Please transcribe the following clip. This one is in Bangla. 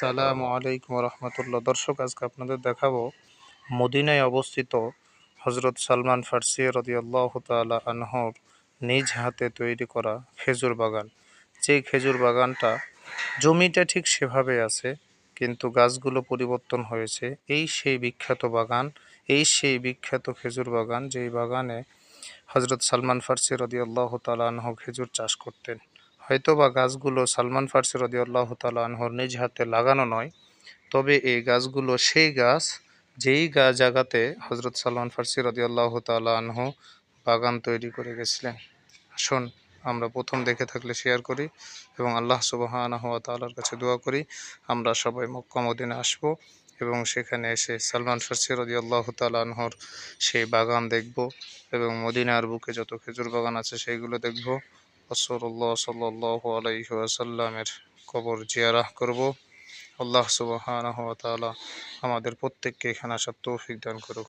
সালামু আলাইকুম রহমতুল্লাহ। দর্শক, আজকে আপনাদের দেখাবো মদিনায় অবস্থিত হজরত সালমান ফার্সি রদিয়াল্লাহ তালা আনহর নিজ হাতে তৈরি করা খেজুর বাগান। যে খেজুর বাগানটা জমিটা ঠিক সেভাবে আছে, কিন্তু গাছগুলো পরিবর্তন হয়েছে। এই সেই বিখ্যাত বাগান, এই সেই বিখ্যাত খেজুর বাগান, যেই বাগানে হজরত সালমান ফার্সি রদিয়াল্লাহ তালা আনহ খেজুর চাষ করতেন। হয়তো বা গাছগুলো সালমান ফার্সি রদিয়াল্লাহ তালা আনহর নিজ হাতে লাগানো নয়, তবে এই গাছগুলো সেই গাছ যেই গা জায়গাতে হজরত সালমান ফার্সি রদিয়াল্লাহ তালা আনহু বাগান তৈরি করে গেছিলেন। আসুন, আমরা প্রথম দেখে থাকলে শেয়ার করি এবং আল্লাহ সুবাহানা হওয়া তালার কাছে দোয়া করি, আমরা সবাই মক্কা মদিনে আসব এবং সেখানে এসে সালমান ফার্সি রদিয়াল্লাহ তালা সেই বাগান দেখব এবং মদিনার বুকে যত খেজুর বাগান আছে সেইগুলো দেখব। রসল্লাহ সাল্লাহ আলাইহি আসাল্লামের কবর জিয়ারাহ করব। আল্লাহ সুবাহ আমাদের প্রত্যেককে এখানে আসার তৌফিক দান করুক।